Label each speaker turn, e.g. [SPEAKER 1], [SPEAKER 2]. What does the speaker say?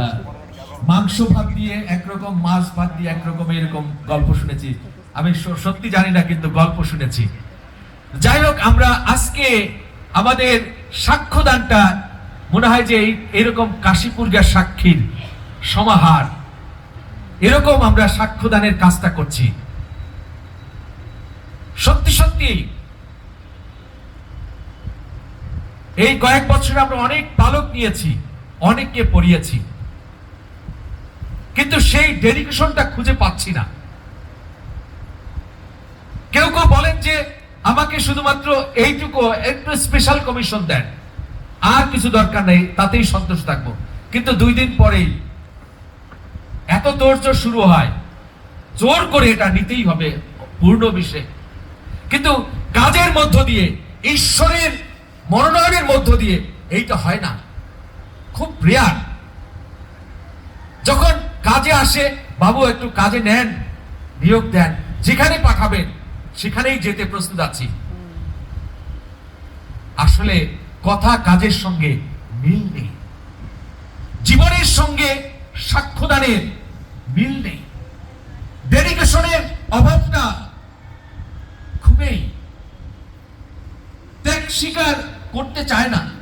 [SPEAKER 1] আহ, মাংস ভাত দিয়ে একরকম মাছ ভাত দিয়ে একরকম এরকম গল্প শুনেছি। আমি সত্যি জানি না কিন্তু গল্প শুনেছি। যাই হোক আমরা আজকে আমাদের সাক্ষ্যদানটা মনে হয় যে এরকম কাশীপুরগার সাক্ষীর সমাহার। এরকম আমরা সাক্ষ্যদানের কাজটা করছি। সত্যি সত্যি। এই কয়েক বছর আমরা অনেক পালক নিয়েছি অনেককে পড়িয়েছি। কিন্তু সেই ডেডিকেশনটা খুঁজে পাচ্ছি না। কেউ কেউ বলেন যে আমাকে শুধুমাত্র এইটুকু একটু স্পেশাল কমিশন দেন। আর কিছু দরকার নেই, তাতেই সন্তুষ্ট থাকব। কিন্তু দুই দিন পরেই এত তোড়জোড় শুরু হয়। জোর করে এটা নিতেই হবে পূর্ণ বিষয়ে কিন্তু কাজের মধ্য দিয়ে, ঈশ্বরের মনোনয়নের মধ্য দিয়ে এইটা হয় না। খুব রেয়ার যখন কাজে আসে, বাবু একটু কাজে নেন নিয়োগ দেন, যেখানে পাঠাবেন, সেখানেই যেতে প্রস্তুত আছি। আসলে কথা কাজের সঙ্গে মিল নেই। জীবনের সঙ্গে সাক্ষ্যদানের মিল নেই। ডেডিকেশনের অভাবটা খুবই। ত্যাগ স্বীকার করতে চায় না।